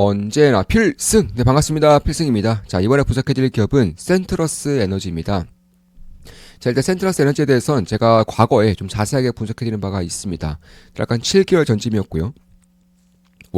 언제나 필승! 네, 반갑습니다. 필승입니다. 자, 이번에 분석해드릴 기업은 센트러스 에너지입니다. 자, 일단 센트러스 에너지에 대해서는 제가 과거에 좀 자세하게 분석해드린 바가 있습니다. 약간 7개월 전쯤이었고요.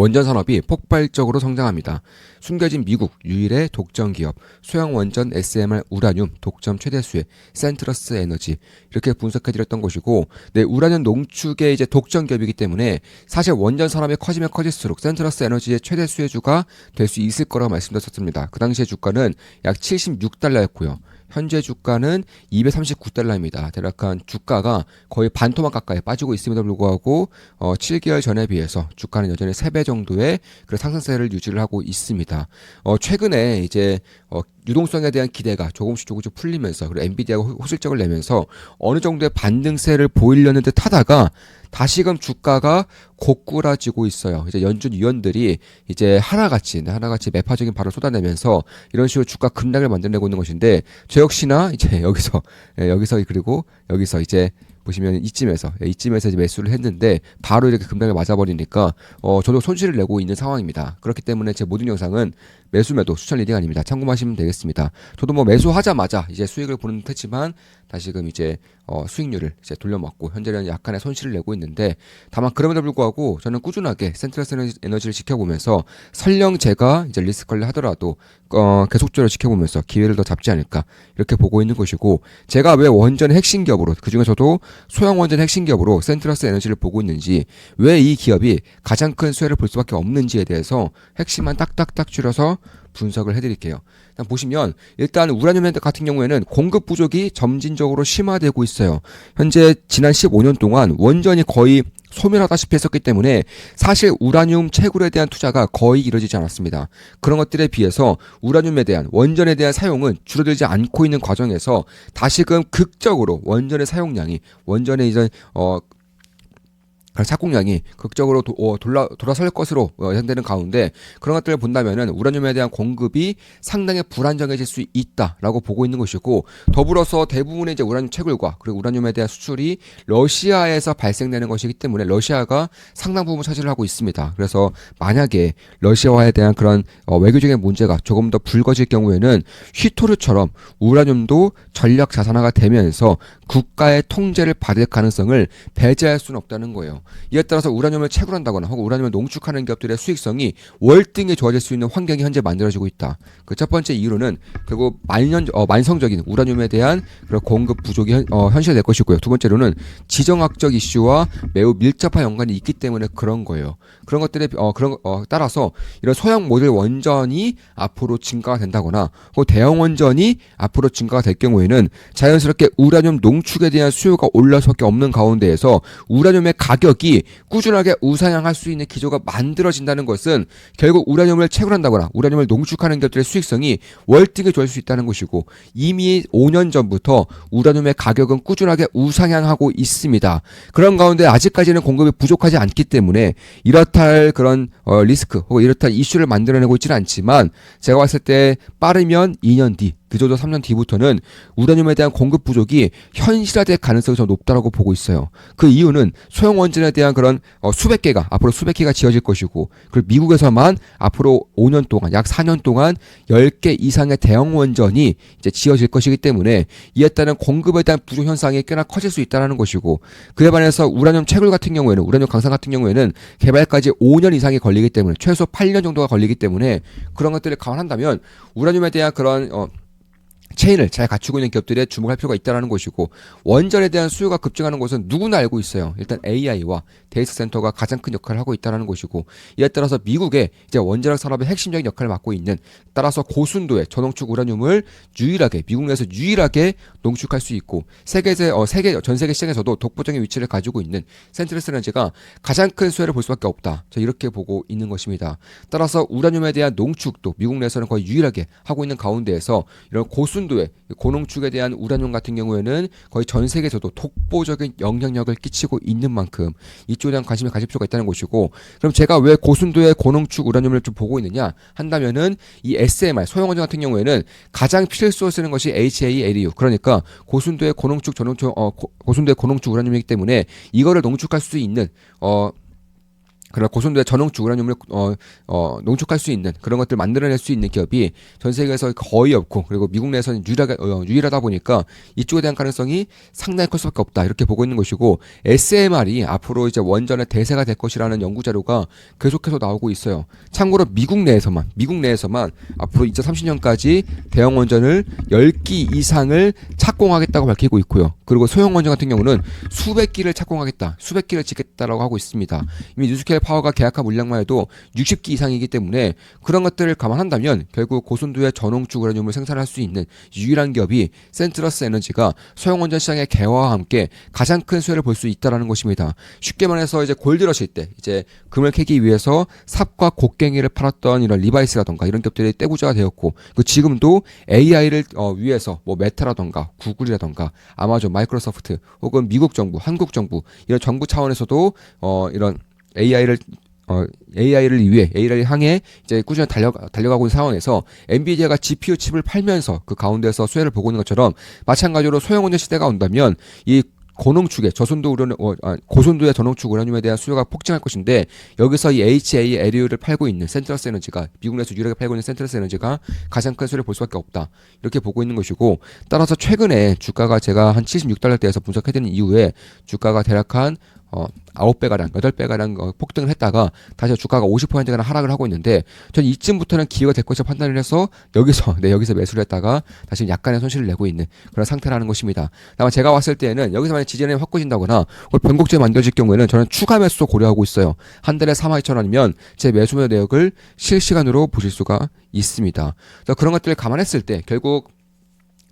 원전 산업이 폭발적으로 성장합니다. 숨겨진 미국 유일의 독점 기업, 소형 원전 SMR 우라늄 독점 최대 수의 센트러스 에너지 이렇게 분석해드렸던 것이고, 네 우라늄 농축의 이제 독점 기업이기 때문에 사실 원전 산업이 커지면 커질수록 센트러스 에너지의 최대 수혜주가 될 수 있을 거라고 말씀드렸었습니다. 그 당시의 주가는 약 76달러였고요. 현재 주가는 239달러입니다. 대략 주가가 거의 반토막 가까이 빠지고 있음에도 불구하고 어, 7개월 전에 비해서 주가는 여전히 3배 정도의 그 상승세를 유지를 하고 있습니다. 어, 최근에 이제 어, 유동성에 대한 기대가 조금씩 조금씩 풀리면서 그리고 엔비디아가 호실적을 내면서 어느 정도의 반등세를 보이려는 듯 하다가 다시금 주가가 고꾸라지고 있어요. 이제 연준 위원들이 이제 하나같이 하나같이 매파적인 발을 쏟아내면서 이런 식으로 주가 급락을 만들어내고 있는 것인데 저 역시나 이제 여기서 예, 여기서 그리고 여기서 이제 보시면 이쯤에서 예, 이쯤에서 이제 매수를 했는데 바로 이렇게 급락을 맞아버리니까 어 저도 손실을 내고 있는 상황입니다. 그렇기 때문에 제 모든 영상은 매수 매도 추천 리딩 아닙니다. 참고하시면 되겠습니다. 저도 뭐 매수하자마자 이제 수익을 보는 듯했지만 다시금 이제 어 수익률을 이제 돌려먹고 현재는 약간의 손실을 내고 있는데 다만 그럼에도 불구하고 저는 꾸준하게 센트러스 에너지를 지켜보면서 설령 제가 이제 리스크 관리 하더라도 어 계속적으로 지켜보면서 기회를 더 잡지 않을까 이렇게 보고 있는 것이고 제가 왜 원전 핵심 기업으로 그 중에서도 소형 원전 핵심 기업으로 센트러스 에너지를 보고 있는지 왜 이 기업이 가장 큰 수혜를 볼 수밖에 없는지에 대해서 핵심만 딱딱딱 줄여서 분석을 해드릴게요. 일단 보시면 일단 우라늄 같은 경우에는 공급 부족이 점진적으로 심화되고 있어요. 현재 지난 15년 동안 원전이 거의 소멸하다시피 했었기 때문에 사실 우라늄 채굴에 대한 투자가 거의 이루어지지 않았습니다. 그런 것들에 비해서 우라늄에 대한 원전에 대한 사용은 줄어들지 않고 있는 과정에서 다시금 극적으로 원전의 사용량이 원전의 이제 어 착공량이 극적으로 도, 어, 돌아, 돌아설 것으로 어, 예상되는 가운데 그런 것들을 본다면은 우라늄에 대한 공급이 상당히 불안정해질 수 있다라고 보고 있는 것이고 더불어서 대부분의 이제 우라늄 채굴과 그리고 우라늄에 대한 수출이 러시아에서 발생되는 것이기 때문에 러시아가 상당 부분 차지를 하고 있습니다. 그래서 만약에 러시아와에 대한 그런 어, 외교적인 문제가 조금 더 불거질 경우에는 휘토르처럼 우라늄도 전략 자산화가 되면서 국가의 통제를 받을 가능성을 배제할 수는 없다는 거예요. 이에 따라서 우라늄을 채굴한다거나 혹은 우라늄을 농축하는 기업들의 수익성이 월등히 좋아질 수 있는 환경이 현재 만들어지고 있다. 그 첫 번째 이유로는 결국 만년 어, 만성적인 우라늄에 대한 그런 공급 부족이 현, 어, 현실될 것이고요. 두 번째로는 지정학적 이슈와 매우 밀접한 연관이 있기 때문에 그런 거예요. 그런 것들에 어, 그런 어, 따라서 이런 소형 모델 원전이 앞으로 증가가 된다거나 혹은 대형 원전이 앞으로 증가가 될 경우에는 자연스럽게 우라늄 농축에 대한 수요가 올라올 수밖에 없는 가운데에서 우라늄의 가격 이 꾸준하게 우상향할 수 있는 기조가 만들어진다는 것은 결국 우라늄을 채굴한다거나 우라늄을 농축하는 기업들의 수익성이 월등히 좋아질 수 있다는 것이고 이미 5년 전부터 우라늄의 가격은 꾸준하게 우상향하고 있습니다. 그런 가운데 아직까지는 공급이 부족하지 않기 때문에 이렇다 그런 어, 리스크 혹은 이렇다 이슈를 만들어내고 있지는 않지만 제가 봤을 때 빠르면 2년 뒤 늦어도 3년 뒤부터는 우라늄에 대한 공급 부족이 현실화될 가능성이 더 높다라고 보고 있어요. 그 이유는 소형 원전에 대한 그런 어, 수백 개가 앞으로 수백 개가 지어질 것이고 그리고 미국에서만 앞으로 5년 동안 약 4년 동안 10개 이상의 대형 원전이 이제 지어질 것이기 때문에 이에 따른 공급에 대한 부족 현상이 꽤나 커질 수 있다는 것이고 그에 반해서 우라늄 채굴 같은 경우에는 우라늄 강산 같은 경우에는 개발까지 5년 이상이 걸리기 때문에 최소 8년 정도가 걸리기 때문에 그런 것들을 감안한다면 우라늄에 대한 그런 어 체인을 잘 갖추고 있는 기업들에 주목할 필요가 있다는 것이고 원전에 대한 수요가 급증하는 것은 누구나 알고 있어요. 일단 AI와 데이터 센터가 가장 큰 역할을 하고 있다는 것이고 이에 따라서 미국의 이제 원자력 산업의 핵심적인 역할을 맡고 있는 따라서 고순도의 저농축 우라늄을 유일하게 미국 내에서 유일하게 농축할 수 있고 세계에 어, 세계 전 세계 시장에서도 독보적인 위치를 가지고 있는 센트러스 에너지가 가장 큰 수혜를 볼 수밖에 없다. 자 이렇게 보고 있는 것입니다. 따라서 우라늄에 대한 농축도 미국 내에서는 거의 유일하게 하고 있는 가운데에서 이런 고순 고순도의 고농축에 대한 우라늄 같은 경우에는 거의 전 세계에서도 독보적인 영향력을 끼치고 있는 만큼 이쪽에 대한 관심을 가질 필요가 있다는 것이고 그럼 제가 왜 고순도의 고농축 우라늄을 좀 보고 있느냐 한다면은 이 SMR 소형원전 같은 경우에는 가장 필수로 쓰는 것이 HALEU 그러니까 고순도의 고농축 전농축 어 고순도의 고농축 우라늄이기 때문에 이거를 농축할 수 있는 어 그런 고순도의 전홍축 우라늄을 어, 어, 농축할 수 있는 그런 것들 만들어낼 수 있는 기업이 전 세계에서 거의 없고 그리고 미국 내에서는 유일하게, 어, 유일하다 보니까 이쪽에 대한 가능성이 상당히 클 수밖에 없다 이렇게 보고 있는 것이고 SMR이 앞으로 이제 원전의 대세가 될 것이라는 연구 자료가 계속해서 나오고 있어요. 참고로 미국 내에서만 미국 내에서만 앞으로 2030년까지 대형 원전을 10기 이상을 착공하겠다고 밝히고 있고요. 그리고 소형 원전 같은 경우는 수백 기를 착공하겠다, 수백 기를 짓겠다라고 하고 있습니다. 이미 뉴스 파워가 계약한 물량만 해도 60기 이상이기 때문에 그런 것들을 감안한다면 결국 고순도의 전홍축 우라늄을 생산할 수 있는 유일한 기업이 센트러스 에너지가 소형 원전 시장의 개화와 함께 가장 큰 수혜를 볼 수 있다라는 것입니다. 쉽게 말해서 이제 골드러시 때 이제 금을 캐기 위해서 삽과 곡괭이를 팔았던 이런 리바이스라던가 이런 기업들이 떼구자가 되었고 그 지금도 AI를 어, 위해서 뭐 메타라던가 구글이라던가 아마존, 마이크로소프트 혹은 미국 정부, 한국 정부 이런 정부 차원에서도 어, 이런 AI를 어, AI를 위해 AI를 향해 이제 꾸준히 달려 달려가고 있는 상황에서 엔비디아가 GPU 칩을 팔면서 그 가운데서 수혜를 보고 있는 것처럼 마찬가지로 소형 원전 시대가 온다면 이 고농축의 저순도 우라늄, 어, 아, 고순도의 전홍축 우라늄에 대한 수요가 폭증할 것인데 여기서 이 HALU를 팔고 있는 센트러스 에너지가 미국 내에서 유일하게 팔고 있는 센트러스 에너지가 가장 큰 수혜를 볼 수밖에 없다. 이렇게 보고 있는 것이고 따라서 최근에 주가가 제가 한 76달러 대에서 분석해드린 이후에 주가가 대략 한 어, 9배가량, 8배가량 어, 폭등을 했다가 다시 주가가 50%가량 하락을 하고 있는데 전 이쯤부터는 기회가 될 것을 판단을 해서 여기서, 네, 여기서 매수를 했다가 다시 약간의 손실을 내고 있는 그런 상태라는 것입니다. 다만 제가 왔을 때는 여기서 만약 지지선이 확 꺼진다거나 변곡제 만들어질 경우에는 저는 추가 매수도 고려하고 있어요. 한 달에 3만 2천 원이면 제 매수매 내역을 실시간으로 보실 수가 있습니다. 그래서 그런 것들을 감안했을 때 결국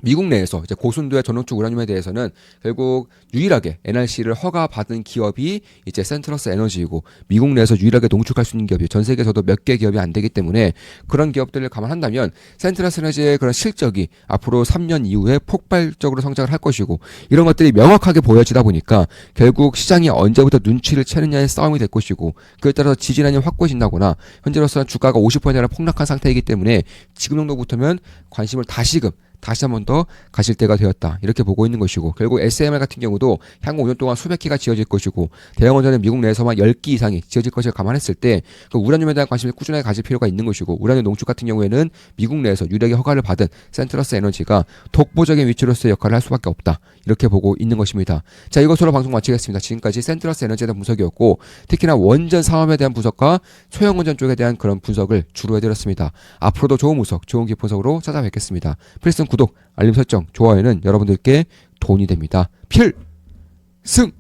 미국 내에서 이제 고순도의 전원축 우라늄에 대해서는 결국 유일하게 NRC를 허가받은 기업이 이제 센트러스 에너지이고 미국 내에서 유일하게 농축할 수 있는 기업이 전 세계에서도 몇 개 기업이 안 되기 때문에 그런 기업들을 감안한다면 센트러스 에너지의 그런 실적이 앞으로 3년 이후에 폭발적으로 성장을 할 것이고 이런 것들이 명확하게 보여지다 보니까 결국 시장이 언제부터 눈치를 채느냐의 싸움이 될 것이고 그에 따라서 지지난이 확고해진다거나 현재로서는 주가가 50%나 폭락한 상태이기 때문에 지금 정도부터면 관심을 다시금 다시 한 번 더 가실 때가 되었다. 이렇게 보고 있는 것이고 결국 SMR 같은 경우도 향후 5년 동안 수백 기가 지어질 것이고 대형 원전은 미국 내에서만 10기 이상이 지어질 것을 감안했을 때 그 우라늄에 대한 관심을 꾸준하게 가질 필요가 있는 것이고 우라늄 농축 같은 경우에는 미국 내에서 유력의 허가를 받은 센트러스 에너지가 독보적인 위치로서의 역할을 할 수밖에 없다. 이렇게 보고 있는 것입니다. 자, 이것으로 방송 마치겠습니다. 지금까지 센트러스 에너지에 대한 분석이었고 특히나 원전 사업에 대한 분석과 소형 원전 쪽에 대한 그런 분석을 주로 해드렸습니다. 앞으로도 좋은 분석, 좋은 기분석으로 찾아뵙겠습니다. 필승 구독, 알림 설정, 좋아요는 여러분들께 돈이 됩니다. 필승!